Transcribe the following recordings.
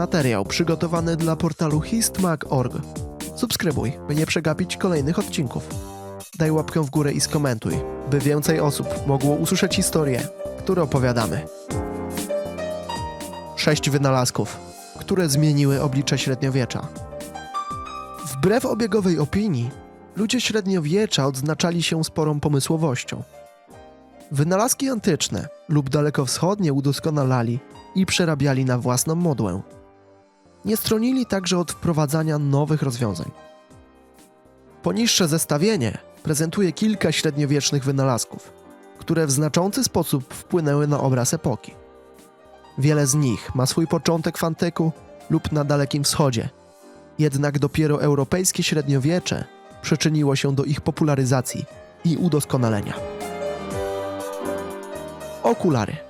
Materiał przygotowany dla portalu histmag.org. Subskrybuj, by nie przegapić kolejnych odcinków. Daj łapkę w górę i skomentuj, by więcej osób mogło usłyszeć historie, które opowiadamy. Sześć wynalazków, które zmieniły oblicze średniowiecza. Wbrew obiegowej opinii, ludzie średniowiecza odznaczali się sporą pomysłowością. Wynalazki antyczne lub dalekowschodnie udoskonalali i przerabiali na własną modłę. Nie stronili także od wprowadzania nowych rozwiązań. Poniższe zestawienie prezentuje kilka średniowiecznych wynalazków, które w znaczący sposób wpłynęły na obraz epoki. Wiele z nich ma swój początek w antyku lub na Dalekim Wschodzie, jednak dopiero europejskie średniowiecze przyczyniło się do ich popularyzacji i udoskonalenia. Okulary.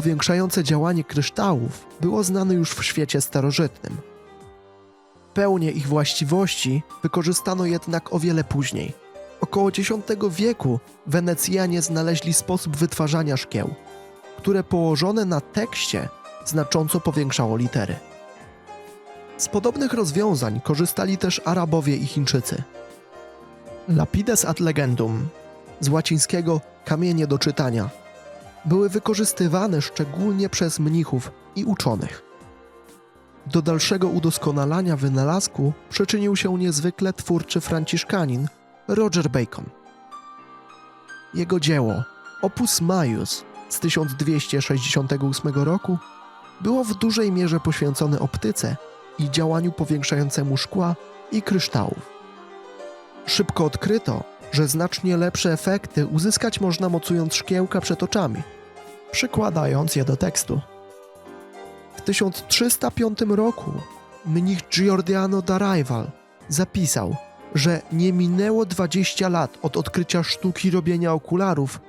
Powiększające działanie kryształów było znane już w świecie starożytnym. Pełnię ich właściwości wykorzystano jednak o wiele później. Około X wieku Wenecjanie znaleźli sposób wytwarzania szkieł, które położone na tekście znacząco powiększało litery. Z podobnych rozwiązań korzystali też Arabowie i Chińczycy. Lapides ad legendum, z łacińskiego kamienie do czytania, były wykorzystywane szczególnie przez mnichów i uczonych. Do dalszego udoskonalania wynalazku przyczynił się niezwykle twórczy franciszkanin Roger Bacon. Jego dzieło Opus Maius z 1268 roku było w dużej mierze poświęcone optyce i działaniu powiększającemu szkła i kryształów. Szybko odkryto, że znacznie lepsze efekty uzyskać można mocując szkiełka przed oczami, przykładając je do tekstu. W 1305 roku mnich Giordano d'Araival zapisał, że nie minęło 20 lat od odkrycia sztuki robienia okularów,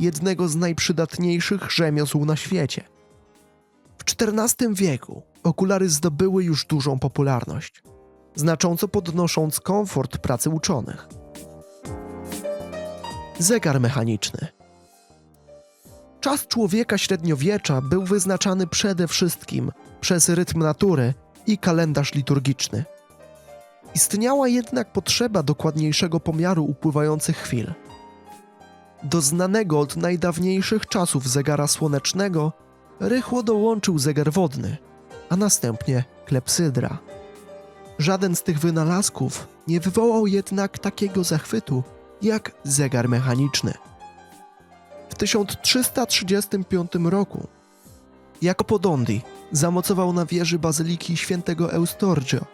jednego z najprzydatniejszych rzemiosł na świecie. W XIV wieku okulary zdobyły już dużą popularność, znacząco podnosząc komfort pracy uczonych. Zegar mechaniczny. Czas człowieka średniowiecza był wyznaczany przede wszystkim przez rytm natury i kalendarz liturgiczny. Istniała jednak potrzeba dokładniejszego pomiaru upływających chwil. Do znanego od najdawniejszych czasów zegara słonecznego rychło dołączył zegar wodny, a następnie klepsydra. Żaden z tych wynalazków nie wywołał jednak takiego zachwytu jak zegar mechaniczny. W 1335 roku Jacopo Dondi zamocował na wieży bazyliki świętego Eustorgio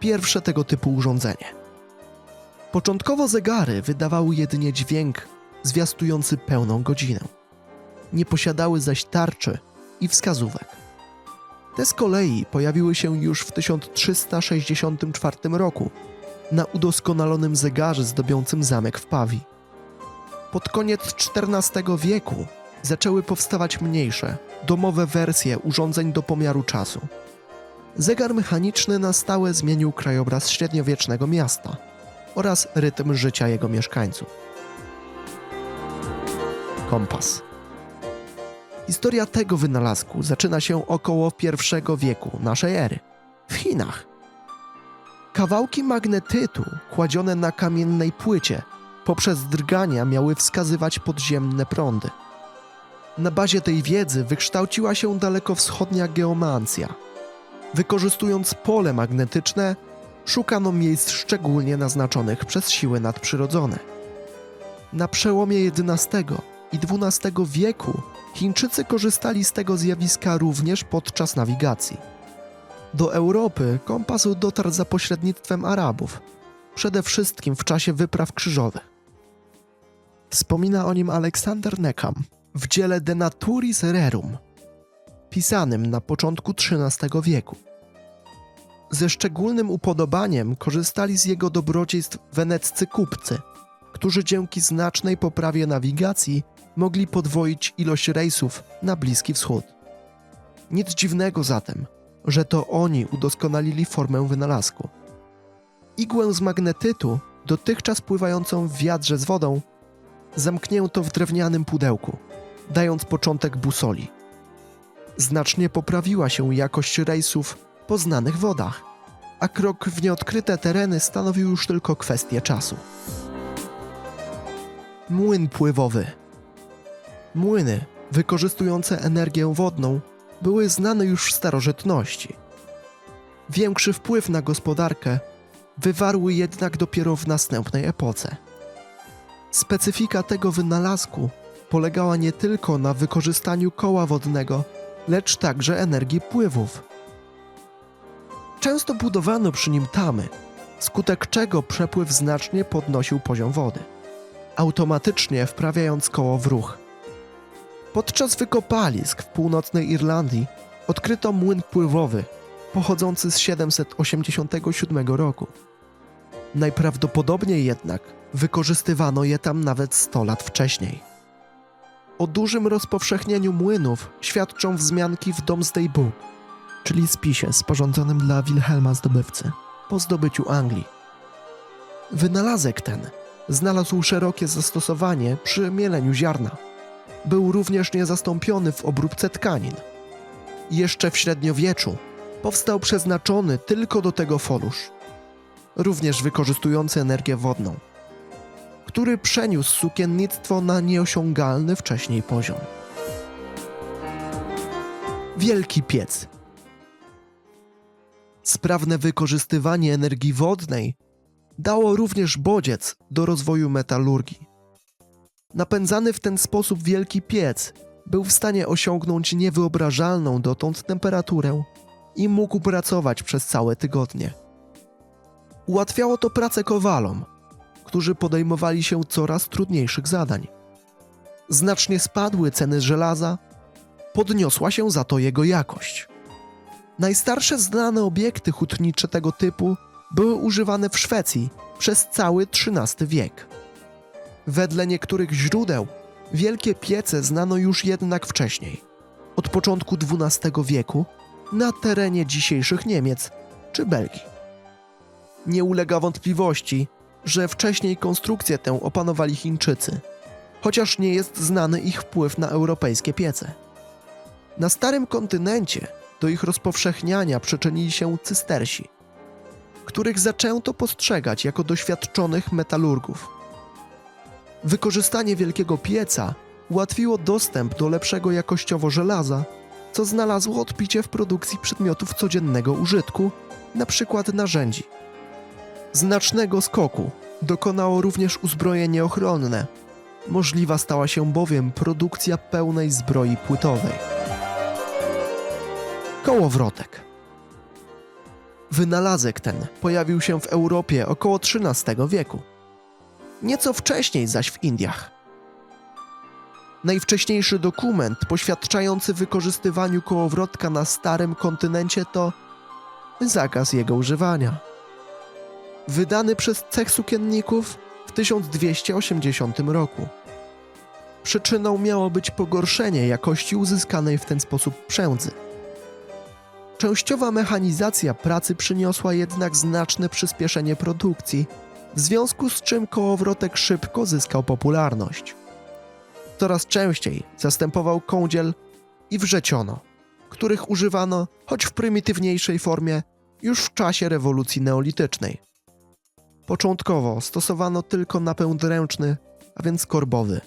pierwsze tego typu urządzenie. Początkowo zegary wydawały jedynie dźwięk zwiastujący pełną godzinę. Nie posiadały zaś tarczy i wskazówek. Te z kolei pojawiły się już w 1364 roku na udoskonalonym zegarze zdobiącym zamek w Pawi. Pod koniec XIV wieku zaczęły powstawać mniejsze, domowe wersje urządzeń do pomiaru czasu. Zegar mechaniczny na stałe zmienił krajobraz średniowiecznego miasta oraz rytm życia jego mieszkańców. Kompas. Historia tego wynalazku zaczyna się około I wieku naszej ery w Chinach. Kawałki magnetytu kładzione na kamiennej płycie poprzez drgania miały wskazywać podziemne prądy. Na bazie tej wiedzy wykształciła się dalekowschodnia geomancja. Wykorzystując pole magnetyczne, szukano miejsc szczególnie naznaczonych przez siły nadprzyrodzone. Na przełomie XI i XII wieku Chińczycy korzystali z tego zjawiska również podczas nawigacji. Do Europy kompas dotarł za pośrednictwem Arabów, przede wszystkim w czasie wypraw krzyżowych. Wspomina o nim Aleksander Nekam w dziele De Naturis Rerum, pisanym na początku XIII wieku. Ze szczególnym upodobaniem korzystali z jego dobrodziejstw weneccy kupcy, którzy dzięki znacznej poprawie nawigacji mogli podwoić ilość rejsów na Bliski Wschód. Nic dziwnego zatem, że to oni udoskonalili formę wynalazku. Igłę z magnetytu, dotychczas pływającą w wiadrze z wodą, zamknięto w drewnianym pudełku, dając początek busoli. Znacznie poprawiła się jakość rejsów po znanych wodach, a krok w nieodkryte tereny stanowił już tylko kwestię czasu. Młyn pływowy. Młyny, wykorzystujące energię wodną, były znane już w starożytności. Większy wpływ na gospodarkę wywarły jednak dopiero w następnej epoce. Specyfika tego wynalazku polegała nie tylko na wykorzystaniu koła wodnego, lecz także energii pływów. Często budowano przy nim tamy, skutek czego przepływ znacznie podnosił poziom wody, automatycznie wprawiając koło w ruch. Podczas wykopalisk w północnej Irlandii odkryto młyn pływowy pochodzący z 787 roku. Najprawdopodobniej jednak wykorzystywano je tam nawet 100 lat wcześniej. O dużym rozpowszechnieniu młynów świadczą wzmianki w Domesday Book, czyli spisie sporządzonym dla Wilhelma Zdobywcy po zdobyciu Anglii. Wynalazek ten znalazł szerokie zastosowanie przy mieleniu ziarna. Był również niezastąpiony w obróbce tkanin. Jeszcze w średniowieczu powstał przeznaczony tylko do tego folusz, również wykorzystujący energię wodną, który przeniósł sukiennictwo na nieosiągalny wcześniej poziom. Wielki piec. Sprawne wykorzystywanie energii wodnej dało również bodziec do rozwoju metalurgii. Napędzany w ten sposób wielki piec był w stanie osiągnąć niewyobrażalną dotąd temperaturę i mógł pracować przez całe tygodnie. Ułatwiało to pracę kowalom, którzy podejmowali się coraz trudniejszych zadań. Znacznie spadły ceny żelaza, podniosła się za to jego jakość. Najstarsze znane obiekty hutnicze tego typu były używane w Szwecji przez cały XIII wiek. Wedle niektórych źródeł wielkie piece znano już jednak wcześniej, od początku XII wieku, na terenie dzisiejszych Niemiec czy Belgii. Nie ulega wątpliwości, że wcześniej konstrukcję tę opanowali Chińczycy, chociaż nie jest znany ich wpływ na europejskie piece. Na starym kontynencie do ich rozpowszechniania przyczynili się cystersi, których zaczęto postrzegać jako doświadczonych metalurgów. Wykorzystanie wielkiego pieca ułatwiło dostęp do lepszego jakościowo żelaza, co znalazło odbicie w produkcji przedmiotów codziennego użytku, np. narzędzi. Znacznego skoku dokonało również uzbrojenie ochronne. Możliwa stała się bowiem produkcja pełnej zbroi płytowej. Kołowrotek. Wynalazek ten pojawił się w Europie około XIII wieku. Nieco wcześniej zaś w Indiach. Najwcześniejszy dokument poświadczający wykorzystywaniu kołowrotka na starym kontynencie to zakaz jego używania. Wydany przez cech sukienników w 1280 roku. Przyczyną miało być pogorszenie jakości uzyskanej w ten sposób przędzy. Częściowa mechanizacja pracy przyniosła jednak znaczne przyspieszenie produkcji, w związku z czym kołowrotek szybko zyskał popularność. Coraz częściej zastępował kądziel i wrzeciono, których używano, choć w prymitywniejszej formie, już w czasie rewolucji neolitycznej. Początkowo stosowano tylko napęd ręczny, a więc korbowy.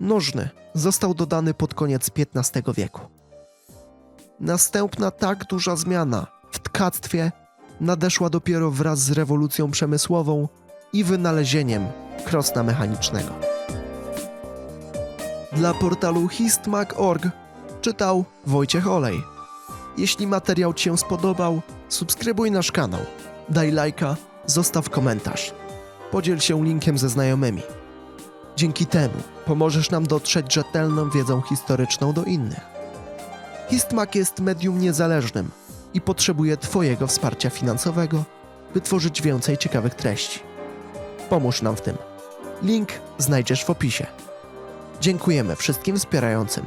Nożny został dodany pod koniec XV wieku. Następna tak duża zmiana w tkactwie nadeszła dopiero wraz z rewolucją przemysłową i wynalezieniem krosna mechanicznego. Dla portalu histmag.org czytał Wojciech Olej. Jeśli materiał Ci się spodobał, subskrybuj nasz kanał, daj lajka, zostaw komentarz. Podziel się linkiem ze znajomymi. Dzięki temu pomożesz nam dotrzeć rzetelną wiedzą historyczną do innych. Histmag jest medium niezależnym i potrzebuje Twojego wsparcia finansowego, by tworzyć więcej ciekawych treści. Pomóż nam w tym. Link znajdziesz w opisie. Dziękujemy wszystkim wspierającym.